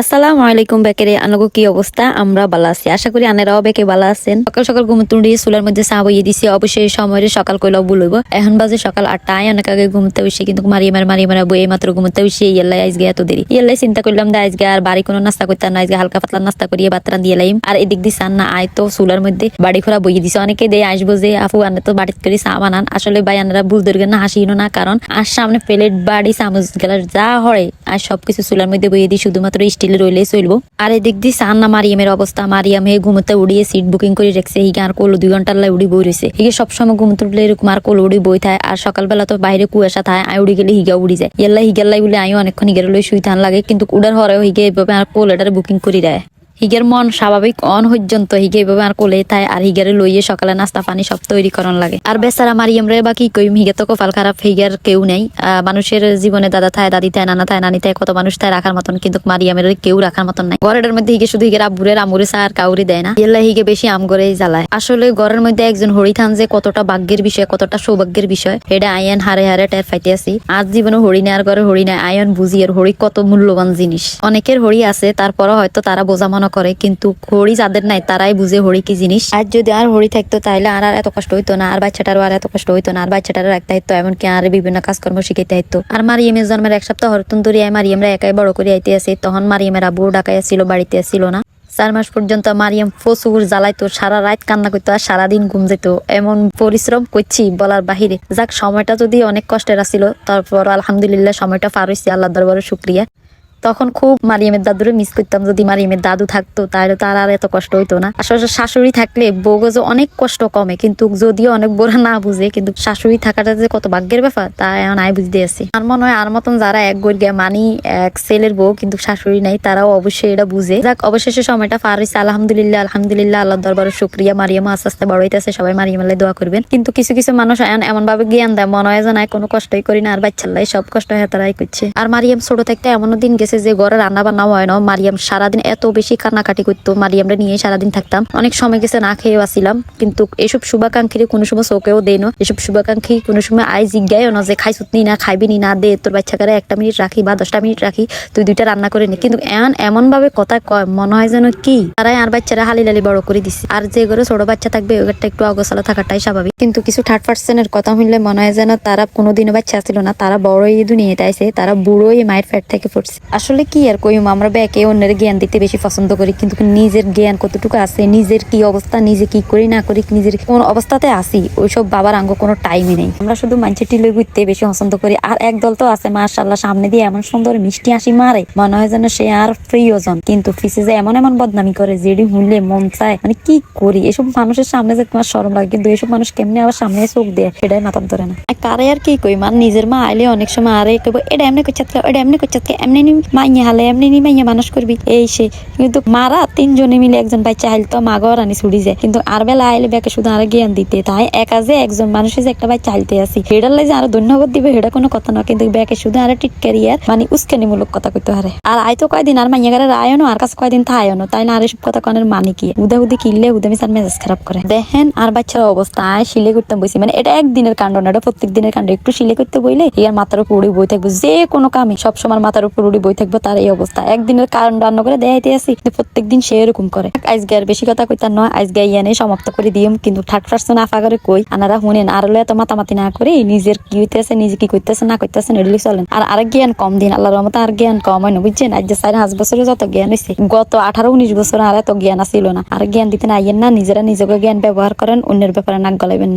আসসালামু আলাইকুম বেকেরে, আনগো কি অবস্থা? আমরা ভালো আছি। আশা করি আনেরাও বেকে ভালো আছেন। সকাল সকাল ঘুম তুড়ি চুলার মধ্যে চা বইয়ে দিছি। অবশ্যই সময়ের সকাল কইলেও ভুল হইব। এখন বাজে সকাল আটটায় অনেক আগে ঘুমতে বসে কিন্তু মারিয়ে মারে মারিয়ে মারা বই মাত্র ঘুমতে বসে ইয়াল্লাই আজকে এত দেরি। ইয়াল্লাই চিন্তা করলাম দা আজকে আর বাড়ি কোনো নাস্তা করতাম না আজকে হালকা পাতলা নাস্তা করিয়ে বাতরা দিয়ে লাইম আর এদিক দিয়ে চান না, আয় তো চুলার মধ্যে বাড়ি খোলা বইয়ে দিছে। অনেকে দিয়ে আসব যে, আপু, আনে তো বাড়িতে করে চা বানান। আসলে ভাই, আনারা ভুল ধরবেন না হাসিনো না, কারণ আর সামনে প্লেট, বাড়ি, চামচ গেলার যা হয়, আর সবকিছু চুলার মধ্যে বইয়ে দিই। শুধুমাত্র স্টিলে রইলেই চলব। আর এদিক দিয়ে সান্না মারিয়ামের অবস্থা। মারিয়াম হে ঘুমতে উড়িয়ে সিট বুকিং করে রেখেছে। হিগে আর কোলো দুই ঘণ্টার লাই উড়ি বই রয়েছে হিগে সবসময় ঘুমতে উঠলে এরকম আর কোলো উড়ি বই থাকে আর সকালবেলা তো বাইরে কুয়াশা থাকে আই উড়ি গেলে হিগা উড়ি যায়। ইয়াল্লা হিগাল্লাই বলে আইও অনেকক্ষণ হিগের লই শুই থান লাগে। কিন্তু উড়ার হরেও হিগে এভাবে আর কোল এটার বুকিং করে দেয়। হিগের মন স্বাভাবিক অন পর্যন্ত হিগে এভাবে আর কোলে থায় আর হিগারে লইয়ে সকালে নাস্তা, পানি সব তৈরি করন লাগে। আর বেচারা মারিয়াম বা কি কইম, হিগে তো কপাল খারাপ, হিগের কেউ নেই। মানুষের জীবনে দাদা থায়, দাদি থায়, নানা থায়, নানি থায়, কত মানুষ থায় রাখার মতন, কিন্তু মারিয়ামের কেউ রাখার মতন নাই। ঘরের মধ্যে হিগে শুধু হিগের আব্বুরে আমুরে চা আর কাউরি দেয় না। এল্লা হিগে বেশি আম করে জ্বালায়। আসলে ঘরের মধ্যে একজন হরিথান যে কতটা ভাগ্যের বিষয়, কতটা সৌভাগ্যের বিষয় এটা আয়ন হারে হারে টের ফাইতে আছি আজ জীবনে হরি নেওয়ার ঘরে হরি নেয় আয়ন বুঝি আর হরি কত মূল্যবান জিনিস। অনেকের হরি আছে, তারপরও হয়তো তারা বোঝা মনে করে, কিন্তু হরি যাদের নাই তারাই বুঝে হরি কি জিনিস। আর যদি আর হরি থাকতো তাহলে আর আর এত কষ্ট হইতো না, আর বাচ্চাটারও আর এত কষ্ট হইতো না, আর বাচ্চাটারও রাখতে হইতো, এমনকি আর বিভিন্ন কাজকর্ম শিখাইতে হইতো। আর মারিয়ামের জন্মের এক সপ্তাহ হরতুন ধরে মারিয়ামরা একাই বড় করে আইতে আসে, তখন মারিয়ামের আব্বু ডাকাই আসছিল, বাড়িতে আসছিল না। চার মাস পর্যন্ত মারিয়াম প্রচুর জ্বালাইতো, সারা রাত কান্না করতো আর সারাদিন ঘুম যেত। এমন পরিশ্রম করছি বলার বাহিরে। যাক, সময়টা যদি অনেক কষ্টের আসছিল তারপর আলহামদুলিল্লাহ সময়টা পার হয়েছে আল্লাহ দরবারে শুক্রিয়া। তখন খুব মারিয়ামের দাদুরে মিস করতাম। যদি মারিয়ামের দাদু থাকতো, তাহলে তার আর এত কষ্ট হইতো না। আসলে শাশুড়ি থাকলে বউগজ অনেক কষ্ট কমে, কিন্তু যদিও অনেক বড় না বুঝে, কিন্তু শাশুড়ি থাকাটা যে কত ভাগ্যের ব্যাপার, তা এখন আই বুঝতে আছি আর মনে হয় আর মতন যারা এক গড় গিয়া মানি, এক ছেলের বউ, কিন্তু শাশুড়ি নাই, তারাও অবশ্যই এটা বুঝে। যাক, অবশেষে সময়টা পার হয়েছে আলহামদুলিল্লাহ আলহামদুলিল্লাহ আল্লাহ দরবারে শুক্রিয়া। মারিয়াম আস্তে আস্তে বড় হইতেছে, সবাই মারিয়াম আল্লাহ দোয়া করবেন। কিন্তু কিছু কিছু মানুষ এমন ভাবে জ্ঞান দেয়, মনে হয় যে নাই কোনো কষ্টই করি না, আর বাচ্চাল্লাই সব কষ্ট হেতারাই করছে। আর মারিয়াম ছোট থাকতে এমনও দিন গেছে যে ঘরে রান্না বান্না হয় না। মারিয়াম সারাদিন এত বেশি কান্নাকাটি করতো। মারিয়ামরা নিয়ে সারাদিন থাকতাম। অনেক সময় গেছে, না খেয়েও আসিলাম। কিন্তু এসব শুভাকাঙ্ক্ষীর কোনো সময় চোখেও দেয় না। এসব শুভাকাঙ্ক্ষী কোনো সময় আই জিজ্ঞায় না যে খাইছত নি না, খাইবি নি না? দে, তোর বাচ্চাকারে একটা মিনিট রাখি বা দশটা মিনিট রাখি। তুই দুইটা রান্না করে নি। কিন্তু এমন এমন ভাবে কথা কয়, মনে হয় যেন কি? তারাই আর বাচ্চারা হালি লালি বড় করে দিছে। আর যে ঘরে ছোট বাচ্চা থাকবে, ওই ঘরটা একটু অগোছালো থাকাটাই স্বাভাবিক। কিন্তু কিছু থার্ড পার্সনের কথা শুনলে মনে হয় যেন তারা কোনোদিনও বাচ্চা ছিল না। তারা বড়ই দুনিয়াতে আইছে, তারা বুড়োই মায়ের ফ্যাট থেকে পড়ছে। আসলে কি আর কইম? আমরা ব্যাকে অন্যের জ্ঞান দিতে বেশি পছন্দ করি, কিন্তু নিজের জ্ঞান কতটুকু আছে? নিজের কি অবস্থা? নিজে কি করি? না করি? নিজের কোন অবস্থাতে আসি ওইসব বাবার আঙ্গ কোনো টাইমই নেই। আমরা শুধু মানুষের টিলে ঘুরতে বেশি পছন্দ করি। আর এক দল তো আছে মাশাল্লাহ সামনে দিয়ে এমন সুন্দর মিষ্টি হাসি মারে, মনে হয় যেন সে আর প্রিয়জন। কিন্তু ফিসে যে এমন এমন বদনামি করে যেটি শুনলে মন চায় মানে কি করি? এসব মানুষের সামনে যে তোমার সরম লাগে, কিন্তু এসব মানুষ কেমনি আবার সামনে চোখ দেয়? সেটাই মাথার ধরে না। কারে আর কি কই মান নিজের মা আইলে অনেক সময় আরে এটা এমনি করছে এটা এমনি করছে এমনি মাইয়া হালে, এমনি নি মাইয়া মানুষ করবি। এই সে, কিন্তু মারা তিনজনে মিলে একজন বাচ্চা আইল তো মা ঘর আনি ছুড়ি যায়। কিন্তু আর বেলা আইলে ব্যাকে শুধু আর জ্ঞান দিতে। তাই একা যে একজন মানুষের যে একটা বাচ্চা আইলতে আসি সেটার লাগে আরও ধন্যবাদ দিবে সেটা কোনো কথা না। কিন্তু ব্যাকে শুধু আর টিটকারিয়ার মানে উস্কানিমূলক কথা কইতে পারে আর আই তো কয়দিন আর মাইয়া গারে আয়নো আর কাছে কয়দিন থায়নো তাই না আর এসব কথা কনের মানে কি? উদা উদি কিনলে উদামি তার মেজাজ খারাপ করে। দেখেন আর বাচ্চার অবস্থা, আয় শিলে করতে বসি মানে এটা একদিনের কাণ্ড না, এটা প্রত্যেক দিনের কাণ্ড। একটু শিলে করতে বইলে, ইয়ার মাথার উপর উড়ি বই থাকব। যে কোনো কামে সবসময় মাথার উপর উড়ি বই থাকব তার এই অবস্থা। একদিনের কারণ রান্না করে দেখাইতে আসি প্রত্যেক দিন সে এরকম করে। আজকে আর বেশি কথা কইতার নয় আজকে ইয়ানে সমাপ্ত করে দিম। কিন্তু থার্ড পার্সন আফা করে কই? আনারা শুনেন আর এত মাতামাতি না করে নিজের কি হইতেছে, নিজে কি করতেছে না করতেছে এগুলি চলেন। আর আর জ্ঞান কম দিন আল্লাহ রহমতে আর জ্ঞান কম হয় না, বুঝছেন? আজ যে চার, পাঁচ বছরে যত জ্ঞান হয়েছে গত আঠারো, উনিশ বছর আর এত জ্ঞান আসিল না। আর জ্ঞান দিতে না আইয়েন না, নিজেরা নিজেকে জ্ঞান ব্যবহার করেন, অন্যের ব্যাপারে নাক গলাইবেন না।